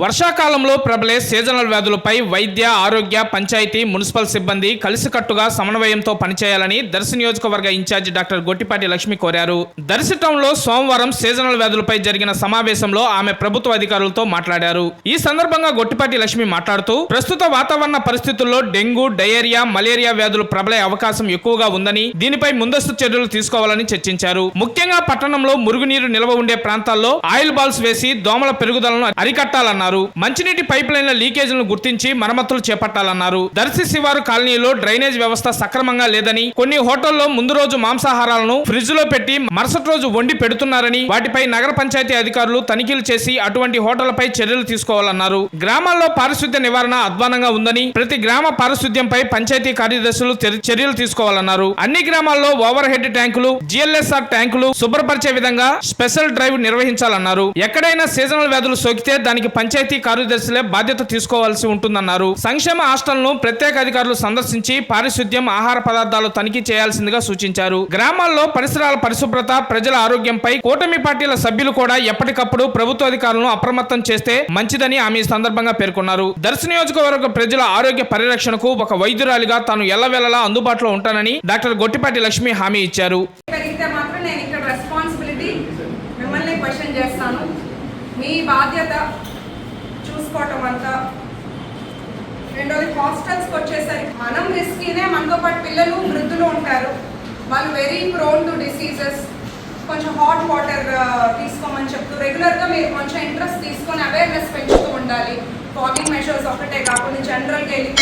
వర్షాకాలంలో ప్రబలే సీజనల్ వ్యాధులపై వైద్య ఆరోగ్య పంచాయతీ మున్సిపల్ సిబ్బంది కలిసికట్టుగా సమన్వయంతో పనిచేయాలని దర్శి నియోజకవర్గ ఇన్ఛార్జి డాక్టర్ గొట్టిపాటి లక్ష్మి కోరారు. దర్శి టౌన్లో సోమవారం సీజనల్ వ్యాధులపై జరిగిన సమావేశంలో ఆమె ప్రభుత్వ అధికారులతో మాట్లాడారు. ఈ సందర్భంగా గొట్టిపాటి లక్ష్మి మాట్లాడుతూ ప్రస్తుత వాతావరణ పరిస్థితుల్లో డెంగ్యూ డయేరియా మలేరియా వ్యాధులు ప్రబలే అవకాశం ఎక్కువగా ఉందని దీనిపై ముందస్తు చర్యలు తీసుకోవాలని చర్చించారు. ముఖ్యంగా పట్టణంలో మురుగునీరు నిల్వ ఉండే ప్రాంతాల్లో ఆయిల్ బాల్స్ వేసి దోమల పెరుగుదలను అరికట్టాలన్నారు. మంచినీటి పైప్ లైన్ల లీకేజీలను గుర్తించి మరమ్మతులు చేపట్టాలన్నారు. దర్శి శివారు కాలనీలో డ్రైనేజ్ వ్యవస్థ సక్రమంగా లేదని కొన్ని హోటల్లో ముందు రోజు మాంసాహారాలను ఫ్రిడ్జ్లో పెట్టి మరుసటి రోజు వండి పెడుతున్నారని వాటిపై నగర పంచాయతీ అధికారులు తనిఖీలు చేసి అటువంటి హోటళ్ళపై చర్యలు తీసుకోవాలన్నారు. గ్రామాల్లో పారిశుద్ధ్య నివారణ అధ్వానంగా ఉందని ప్రతి గ్రామ పారిశుద్ధ్యంపై పంచాయతీ కార్యదర్శులు చర్యలు తీసుకోవాలన్నారు. అన్ని గ్రామాల్లో ఓవర్ హెడ్ ట్యాంకులు జిఎల్ఎస్ఆర్ ట్యాంకులు శుభ్రపరిచే విధంగా స్పెషల్ డ్రైవ్ నిర్వహించాలన్నారు. ఎక్కడైనా సీజనల్ వ్యాధులు సోకితే దానికి పంచాయతీ కార్యదర్శులే బాధ్యత తీసుకోవాల్సి ఉంటుందన్నారు. సంక్షేమ హాస్టల్ను ప్రత్యేక అధికారులు సందర్శించి పారిశుద్ధ్యం ఆహార పదార్థాలు తనిఖీ చేయాల్సిందిగా సూచించారు. గ్రామాల్లో పరిసరాల పరిశుభ్రత ప్రజల ఆరోగ్యంపై కూటమి పార్టీల సభ్యులు కూడా ఎప్పటికప్పుడు ప్రభుత్వ అధికారులను అప్రమత్తం చేస్తే మంచిదని ఆమె సందర్భంగా పేర్కొన్నారు. దర్శ నియోజకవర్గ ప్రజల ఆరోగ్య పరిరక్షణకు ఒక వైద్యురాలిగా తాను ఎల్లవేళలా అందుబాటులో ఉంటానని డాక్టర్ గొట్టిపాటి లక్ష్మి హామీ ఇచ్చారు. మిమ్మల్ని క్వశ్చన్ చేస్తాను. మీ బాధ్యత చూసుకోవటం అంతా. రెండోది హాస్టల్స్కి వచ్చేసరికి మనం రిస్కీనే మనతో పాటు పిల్లలు వృద్ధులు ఉంటారు. వాళ్ళు వెరీ ప్రోన్ టు డిసీజెస్ కొంచెం హాట్ వాటర్ తీసుకోమని చెప్తూ రెగ్యులర్గా మీరు కొంచెం ఇంట్రెస్ట్ తీసుకొని అవేర్నెస్ పెంచుతూ ఉండాలి. ఫాగింగ్ మెషర్స్ ఒకటే కాకుండా జనరల్గా వెళ్ళి